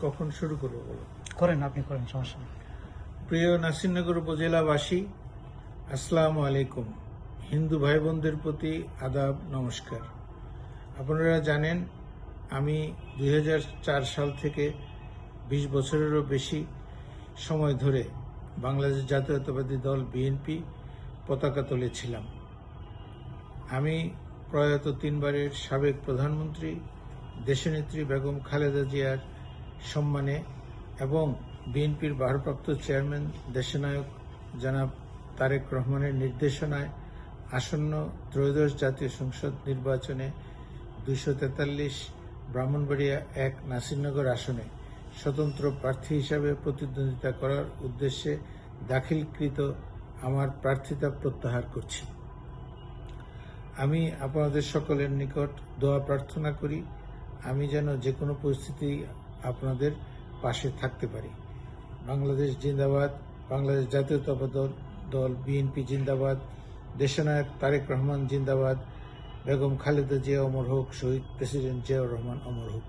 কখন শুরু করব বলো? করেন আপনি করেন সমস্যা নেই। প্রিয় নাসিরনগর উপজেলাবাসী আসসালামু আলাইকুম। হিন্দু ভাই বোনদের প্রতি আদাব নমস্কার। আপনারা জানেন আমি দুই হাজার চার সাল থেকে ২০ বছরেরও বেশি সময় ধরে বাংলাদেশ জাতীয়তাবাদী দল বিএনপি পতাকা তুলেছিলাম। আমি প্রয়াত তিনবারের সাবেক প্রধানমন্ত্রী দেশনেত্রী বেগম খালেদা জিয়ার সম্মানে এবং বিএনপির ভারপ্রাপ্ত চেয়ারম্যান, দেশনায়ক জনাব তারেক রহমানের নির্দেশনায় আসন্ন ত্রয়োদশ জাতীয় সংসদ নির্বাচনে দুইশো তেতাল্লিশ ব্রাহ্মণবাড়িয়া এক নাসিরনগর আসনে স্বতন্ত্র প্রার্থী হিসাবে প্রতিদ্বন্দ্বিতা করার উদ্দেশ্যে দাখিলকৃত আমার প্রার্থিতা প্রত্যাহার করছি। আমি আপনাদের সকলের নিকট দোয়া প্রার্থনা করি। আমি যেন যে কোনো পরিস্থিতি আপনাদের পাশে থাকতে পারি। বাংলাদেশ জিন্দাবাদ, বাংলাদেশ জাতীয়তাবাদ দল, বিএনপি জিন্দাবাদ, দেশনায়ক তারেক রহমান জিন্দাবাদ, বেগম খালেদা জিয়া অমর হোক, শহীদ প্রেসিডেন্ট জিয়াউর রহমান অমর হোক।